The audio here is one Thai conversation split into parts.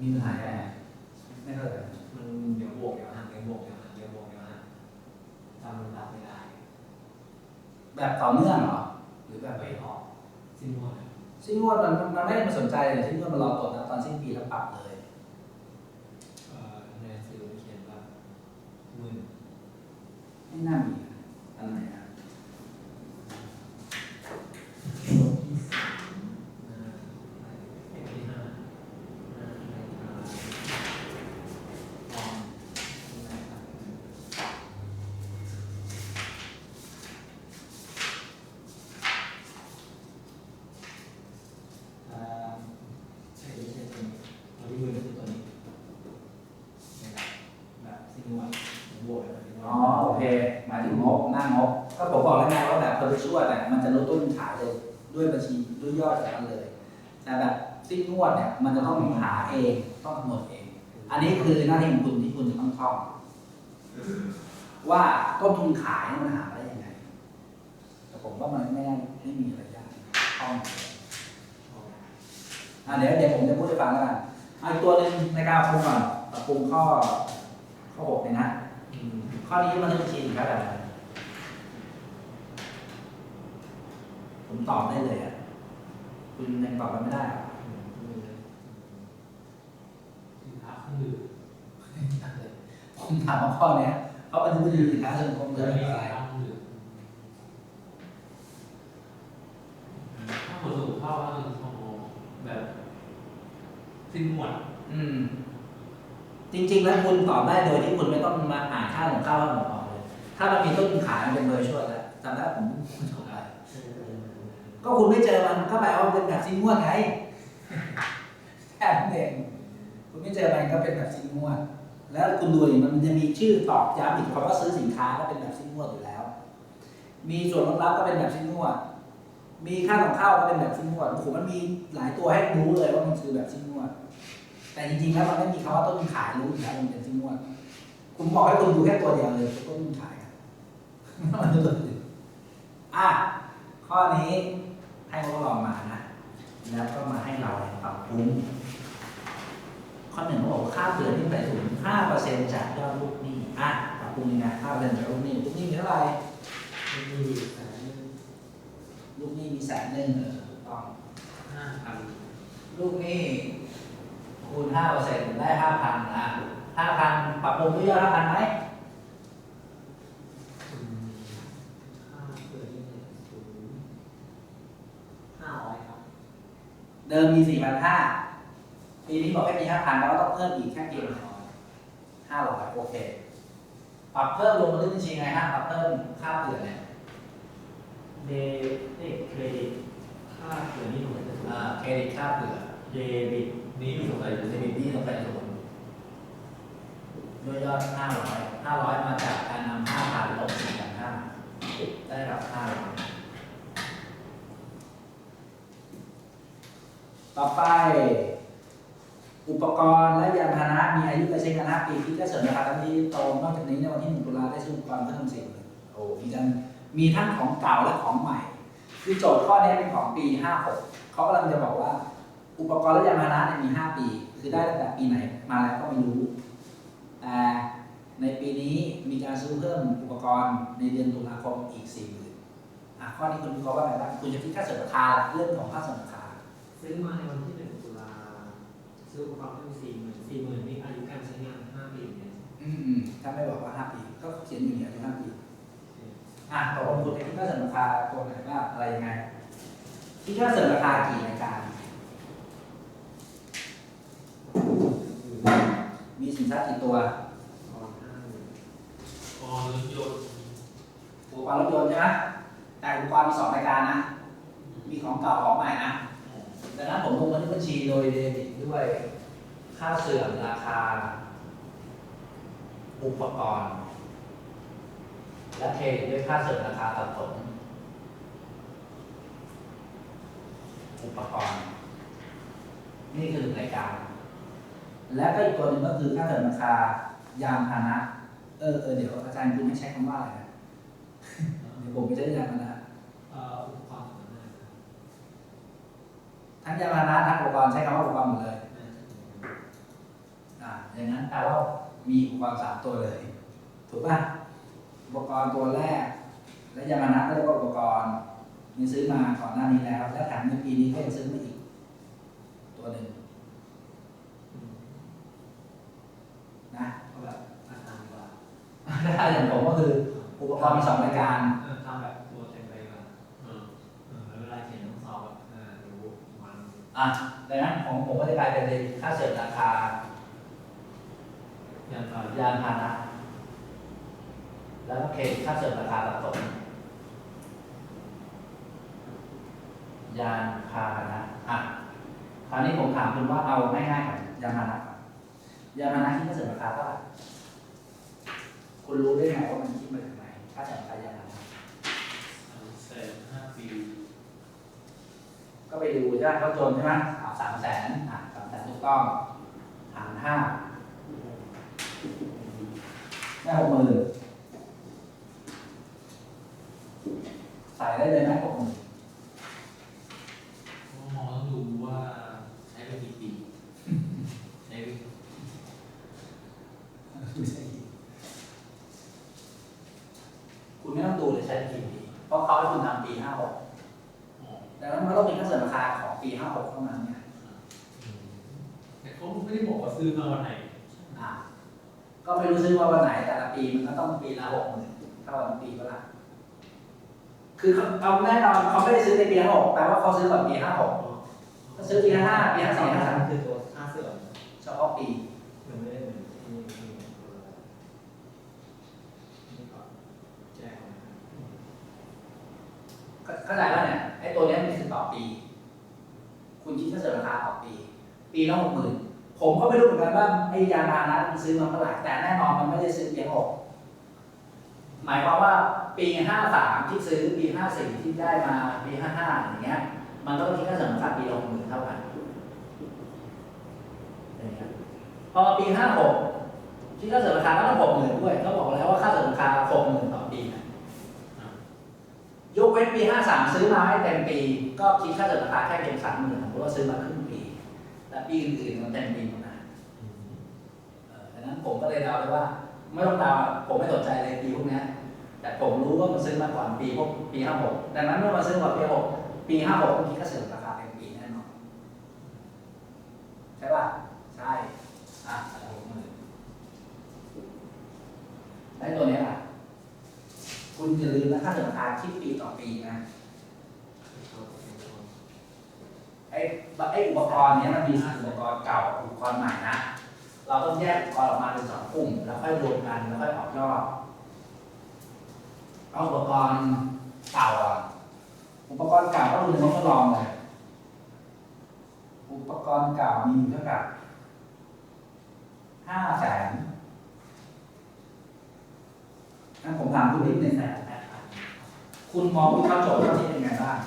มีปัญหาอะไรไม่เข้าใจมันเดี๋ยวบวกเดี๋ยวหักเดี๋ยวบวกเดี๋ยวหักเดี๋ยวบวกเดี๋ยวหักจำลำดับไม่ได้ แบบต่อเนื่องเหรอ หรือแบบไม่ออกสิ้นหมดสิ้นงวดมันมันไม่ได้มาสนใจเลยสิ้นงวดมันรอตรวจนะตอนสิ้นปีแล้วปรับเลย เอ่อในหนังสือมันเขียนว่าหมื่น ไม่น่ามีนะอันไหนนะ ที่สามหน้าเลขที่ห้าหน้าเลขห้าลองนะครับ อ่าใช่ไม่ใช่ตัวนี้ตัวที่มือก็คือตัวนี้นะครับแบบซิงค์วันโบยอะไรที่ อ๋อโอเคหมายถึ งงบหน้างบก็ผมบอกแล้วไงว่าแบบเพอร์ชั่วเนี่ยมันจะลดต้นขายเลยด้วยบัญชีด้วยยอดจากนั้นเลย แต่แบบสิ้นงวดเนี่ยมันจะต้องหาเองต้องกำหนดเอง อันนี้คือหน้าที่ของคุณที่คุณจะต้องท่องว่าต้นทุนขายมันหาได้ยังไงแต่ผมว่ามันไม่ได้ไม่มีอะไรยากท่องอะเดี๋ยวเดี๋ยวผมจะพูดให้ฟังแล้วกันอะอีกตัวหนึ่งในการปรับปรุงก่อนปรับปรุงข้อข้อหกเลยนะอืมข้อนี้มันต้องชินครับอะไร ผมตอบได้เลยอะคุณยังตอบกันไม่ได้หรอสินค้าเครื่องดื่มผมถามว่าข้อเนี้ยเขาเป็นผู้ดีสินค้าส่วนคงเอเดิอนอะสิไรนค้าเครื่องดื่มถ้าคนสุขภาว่าคือของแบบสิ้นหมดอืม จริง ๆ แล้วคุณตอบได้โดยที่คุณไม่ต้องมาอ่านค่าของข้าวว่าผมออกเลย ถ้ามันมีต้นทุนขายมันเป็นเบอร์ช่วยแล้วจำได้ผมจบไป ก็คุณไม่เจอมันก็แปลว่าเป็นแบบซิงงวดไงแค่นั้นเองคุณไม่เจอมันก็เป็นแบบซิงงวดแล้วคุณดูดิมันจะมีชื่อตอบย้ำอีกคำว่าซื้อสินค้าก็เป็นแบบซิงงวดอยู่แล้ว มีส่วนลดรับก็เป็นแบบซิงงวดมีค่าของข้าวก็เป็นแบบซิงงวดโอ้มันมีหลายตัวให้รู้เลยว่ามันคือแบบซิงงวดแต่จริงๆแล้วมันไม่มีคำว่าต้นทุนขายรู้อยู่แล้วมันเป็นซิงงวดผมบอกให้คุณดูแค่ตัวเดียวเลยต้นทุนขายครับไม่ต้องดูตัวอื่นอะข้อนี้ ให้พวกเรามานะ แล้วก็มาให้เราปรับปรุงข้อหนึ่งเขาบอกว่าค่าเตือนที่ใส่ถุงห้าเปอร์เซ็นต์จากยอดลูกหนี้อะปรับปรุงยังไงห้าเปอร์เซ็นต์จากลูกหนี้ลูกหนี้มีเท่าไหร่มีแสนลูกหนี้มีแสนหนึ่งเออถูกต้องห้าพันลูกหนี้คูณห้าเปอร์เซ็นต์ได้ห้าพันนะห้าพันปรับปรุงด้วยยอดห้าพันไหม อืมค่าเกิดที่ศูนย์ห้าร้อยครับ เดิมมีสี่พันห้าปีนี้บอกแค่มีห้าพันแล้วก็ต้องเพิ่มอีกแค่เพียงห้าร้อยโอเค ปรับเพิ่มลงมาเรื่องบัญชีไงฮะปรับเพิ่มค่าเผื่อเนี่ยเดบิตเครดิตค่าเกิดนี่หน่วยจะถูกอ่าเครดิตค่าเผื่อเดบิตนี้มีสงสัยอยู่เดในบิตนี่ต้องไปศูนย์ด้วยยอดห้าร้อยห้าร้อยมาจากการนำห้าพันลบสี่พันห้าได้รับห้าร้อย ต่อไป อุปกรณ์และยานพาหนะมีอายุการใช้งาน5ปีที่ก็เสริมราคาทันทีตรงนอกจากนี้ในวันที่1ตุลาได้ซื้ออุปกรณ์เพิ่มสิ่งโอ้มีทั้งมีทั้งของเก่าและของใหม่ คือโจทย์ข้อนี้เป็นของปี 56เขากำลังจะบอกว่า อุปกรณ์และยานพาหนะเนี่ยมี 5 ปี คือได้ตั้งแต่ปีไหนมาแล้วก็ไม่รู้แต่ในปีนี้มีการซื้อเพิ่มอุปกรณ์ในเดือนตุลาคมอีก4 0 0 0 0อะข้อนี้คุณวิเคราะห์ว่าไงบ้างคุณจะคิดค่าเสริมราคาเรื่องของค่าเสริมราคา ซื้อมาในวันที่หนึ่งตุลาซื้ออุปกรณ์เพิ่มสี่หมื่นสี่หมื่นนี่อายุการใช้งานห้าปีเนี่ยอืมอืมถ้าไม่บอกว่า5ปีก็เขียนอยู่เนี่ยอายุ5ปี อะตกลงคุณคิดค่าเสริมราคาตัวไหนว่าอะไรยังไงคิดค่าเสริมราคากี่รายการ มีสินค้ากี่ตัวตอนห้าหมื่นอ๋อรถยนต์อุปกรณ์รถยนต์ใช่ไหมแต่อุปกรณ์มีสองรายการนะ มีของเก่าของใหม่นะ ดังนั้นผมลงบันทึกบัญชีโดยเดบิตด้วย ค่าเสื่อมราคา อุปกรณ์ และเครดด้วยค่าเสื่อมราคาตัดผลอุปกรณ์ นี่คือหนึ่งรายการ และก็อีกตัวหนึ่งก็คือค่าเสื่อมราคายานพาหนะ เออเออเดี๋ยวอาจารย์คุณให้ใช้คำว่าอะไรนะ เดี๋ยวผมไปใช้ยานพาหนะ เอ่ออุปกรณ์ของหน้า ทั้งยานพาหนะทั้งอุปกรณ์ใช้คำว่าอุปกรณ์หมดเลยน่าจะเป็นอย่างนั้นแปลว่ามีอุปกรณ์สามตัวเลย ถูกป่ะอุปกรณ์ตัวแรก และยามานะก็เรียกว่าอุปกรณ์มีซื้อมาก่อนหน้านี้แล้ว และแถมในปีนี้ก็ยังซื้อมาอีก ตัวหนึ่งนะก็แบบอาจารย์ว่าถ้าอย่างผมก็คืออุปกรณ์มีสองรายการเออทำแบบ อะดังนั้นของผมก็จะกลายเป็นค่าเสริมราคายันตอนยานพาหนะ แล้วก็เครดิตค่าเสริมราคาสะสมยานพาหนะอะคราวนี้ผมถามคุณว่าเอาง่ายๆก่อนยานพาหนะยานพาหนะคิดค่าเสริมราคาเท่าไหร่คุณรู้ได้ไงว่ามันคิดมาจากไหนค่าเสริมราคายานพาหนะสามแสนห้าปี ก็ไปดูใช่ไหมเขาจนใช่ไหมสามแสนสามแสนถูกต้องหารห้าได้หกหมื่นใส่ได้เลยไหมหกหมื่น หมอต้องดูว่าใช้ไปกี่ปีใช้ไป คุณไม่ต้องดูเลยใช้กี่ปีเพราะเขาให้คุณทำปีห้าหก อ๋อ ดังนั้นมันต้องมีค่าเสริมราคาของปีห้าหกเท่านั้นเนี่ย แต่เขาไม่ได้บอกว่า ซื้อมาวันไหนอะก็ไม่รู้ซื้อว่าวันไหนแต่ละปีมันก็ต้องปีละหกหมื่นเท่ากันปีก็ละคือเขาเอาแน่นอนเขาไม่ได้ซื้อในปีห้าหกแปลว่าเขาซื้อก่อนปีห้าหกก็ซื้อปีห้าห้าปีห้าสี่ห้าสามคือตัวค่าเสื่อมเฉพาะปีมันไม่ได้เหมือนที่ที่นี่ก่อนแจ้งเข้าใจว่าเนี่ยไอ้ตัวเนี้ยมันคือต่อปี คุณคิดค่าเสริมราคาต่อปี ปีละหกหมื่น ผมก็ไม่รู้เหมือนกันว่าไอ้ยานพาหนะมันซื้อมาเท่าไหร่แต่แน่นอนมันไม่ได้ซื้อปีหกหมายความว่าปีห้าสามที่ซื้อปีห้าสี่ที่ได้มาปีห้าห้าอย่างเงี้ย มันต้องคิดค่าเสริมราคาปีละหกหมื่นเท่ากันพอปีห้าหกคิดค่าเสริมราคาก็ต้องหกหมื่นด้วยเขาบอกแล้วว่าค่าเสริมราคาหกหมื่นต่อปีนะยกเว้นปี 53 ซื้อมาให้เต็มปี ก็คิดค่าเสริมราคาแค่เพียงสามหมื่นเพราะว่าซื้อมาครึ่งปี แต่ปีอื่นๆมันเต็มปีหมดนะเออดังนั้น ผมก็เลยเดาเลยว่า ไม่ต้องเดาผมไม่สนใจเลยปีพวกนี้แต่ผมรู้ว่ามันซื้อมาก่อนปีพวกปี56ดังนั้นเมื่อมาซื้อก่อนปี6ปี56ต้องคิดค่าเสริมราคาเต็มปีแน่นอนใช่ป่ะใช่อะหกหมื่นได้ตัวนี้ล่ะคุณอย่าลืมนะค่าเสริมราคาคิดปีต่อปีนะไอ้ไอ้อุปกรณ์เนี้ยมันมีอุปกรณ์เก่าอุปกรณ์ใหม่นะ เราต้องแยกอุปกรณ์ออกมาเป็นสองกลุ่ม แล้วค่อยรวมกันแล้วค่อยออกยอดเอาอุปกรณ์เก่าอะอุปกรณ์เก่าก็ดูในงทดลองเลยอุปกรณ์เก่ามีอยู่เท่ากับห้าแสนงั้นผมถามคุณนิดหนึ่งแสนแปดพันคุณมองวิเคราโจทย์ข้อนี้เป็นไงบ้าง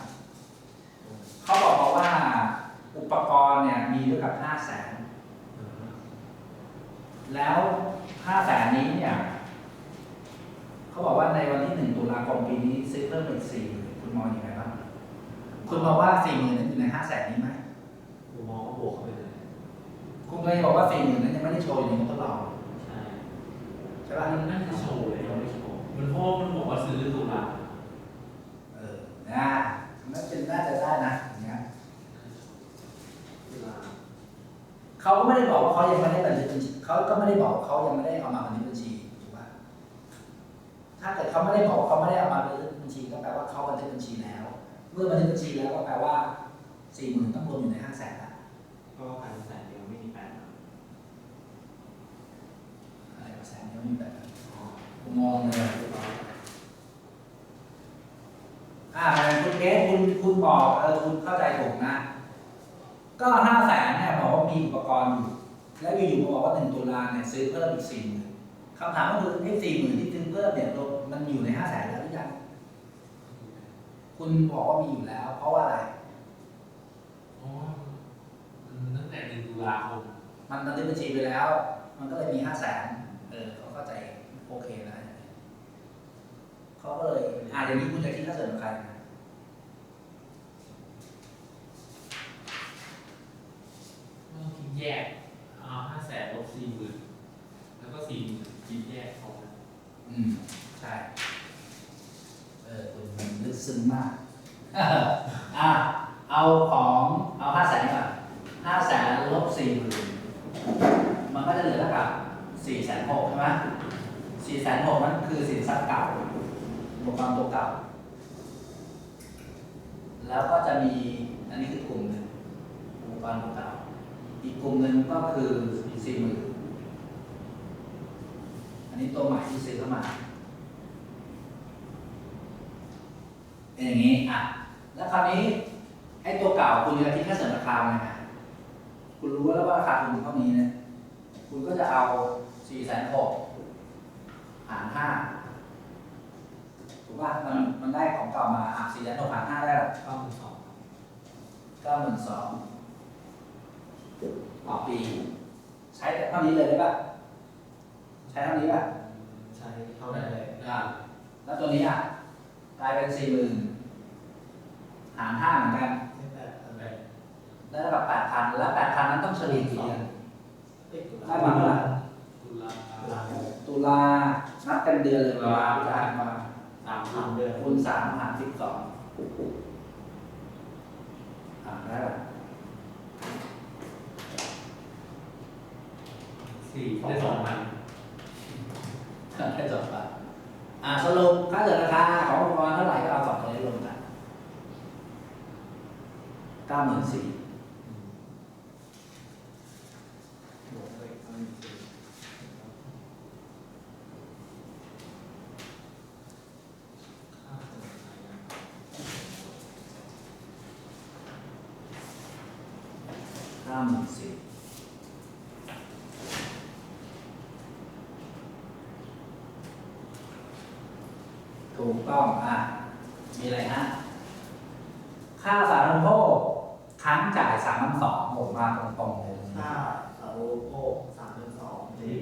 เขาบอกมาว่าอุปกรณ์เนี่ยมีเท่ากับห้าแสน แล้วห้าแสนนี้เนี่ยเขาบอกว่าในวันที่หนึ่งตุลาคมปีนี้ซื้อเพิ่มอีกสี่คุณมองยังไงบ้างคุณมองว่าสี่หมื่นนั้นอยู่ในห้าแสนนี้ไหมกูมองว่าบวกเข้าไปเลยคุณก็ยังบอกว่าสี่หมื่นนั้นยังไม่ได้โชว์อยู่ในงบทดลองใช่ใช่ป่ะมันน่าจะโชว์เลยมันไม่โชว์มันเพราะว่ามันบอกว่าซื้อตุลาเออนะน่าเป็นน่าจะได้นะอย่างเงี้ยเวลาเขาก็ไม่ได้บอกว่าเขายังไม่ได้บันทึกบัญชี เขาก็ไม่ได้บอกว่าเขายังไม่ได้เอามาบันทึกบัญชีถูกป่ะถ้าเกิดเขาไม่ได้บอกว่าเขาไม่ได้เอามาบันทึกบัญชีก็แปลว่าเขาบันทึกบัญชีแล้ว เมื่อบันทึกบัญชีแล้วก็แปลว่าสี่หมื่นต้องรวมอยู่ในห้าแสนละก็พันแสนเดียวไม่มีแปดนะอะไรวะแสนเดียวนี่แบบนั้นอ๋อผมมองเลยเรียบร้อยอ่าคุณเกสคุณคุณบอกเออคุณเข้าใจถูกนะ ก็ห้าแสนเนี่ยบอกว่ามีอุปกรณ์อยู่ แล้วอยู่ๆมาบอกว่าหนึ่งตุลาเนี่ยซื้อเพิ่มอีกสี่หมื่นคำถามก็คือไอ้สี่หมื่นที่ซื้อเพิ่มเนี่ยมันอยู่ในห้าแสนแล้วหรือยังคุณบอกว่ามีอยู่แล้ว เพราะว่าอะไรอ๋อมันตั้งแต่หนึ่งตุลาคมมันบันทึกบัญชีไปแล้ว มันก็เลยมีห้าแสนเออเขาเข้าใจโอเคแล้วเขาก็เลยอ่าอย่างนี้คุณจะคิดค่าเสริมกั นลบสี่หมื่นแล้วก็สี่หมื่นกินแยกออกาอืมใช่ เออคุณลึกซึ้งมาก อ่าเอาของเอาห้าแสนก่อนห้าแสนลบสี่หมื่นมันก็จะเหลือเท่ากับสี่แสนหกใช่ไหมสี่แสนหกนั่นคือสินทรัพย์เก่าอุปกรณ์ตัวเก่า แล้วก็จะมีอันนี้คือกลุ่มหนึ่งอุปกรณ์ตัวเก่า อีกกลุ่มหนึ่งก็คือสี่หมื่นอันนี้ตัวใหม่ที่ซื้อเข้ามาเป็นอย่างนี้อะแล้วคราวนี้ไอ้ตัวเก่าคุณจะคิดค่าเสริมราคาไงฮะคุณรู้แล้วว่าราคาคุณเท่านี้นะคุณก็จะเอาสี่แสนหกหารห้าถูกป่ะมันมันได้ของเก่ามาอะสี่แสนหกหารห้าได้หรอเก้าหมื่นสองเก้าหมื่นสอง ต่อปี ใช้แต่เท่านี้เลยได้ป่ะ ใช้เท่านี้ป่ะ ใช้เท่านั้นเลยอ่าแล้วตัวนี้อะกลายเป็นสี่หมื่นหารห้าเหมือนกันใช่แต่อะไรได้เท่ากับแปดพันแล้วแปดพันนั้นต้องเฉลี่ยกี่เดือนเอ๊ะตุลาได้มาเท่าไหร่ตุลาตุลาตุลานับเป็นเดือนเลยตุลาพฤศจิกายนมาสามพันเดือน คูณสามหารสิบสองอ่าได้ละ สี่ได้สองพันได้สองพันอ่าสรุปค่าเกิดราคาของอุปกรณ์เท่าไหร่ก็เอาสองตัวนี้รวมกันเก้าหมื่นสีู่กต้องอะมีอะไรฮะค่าสาธารณโภคค้างจ่ายสามพันสองผมมาตรงๆเลย ค่าสารโพกสามพันสองที่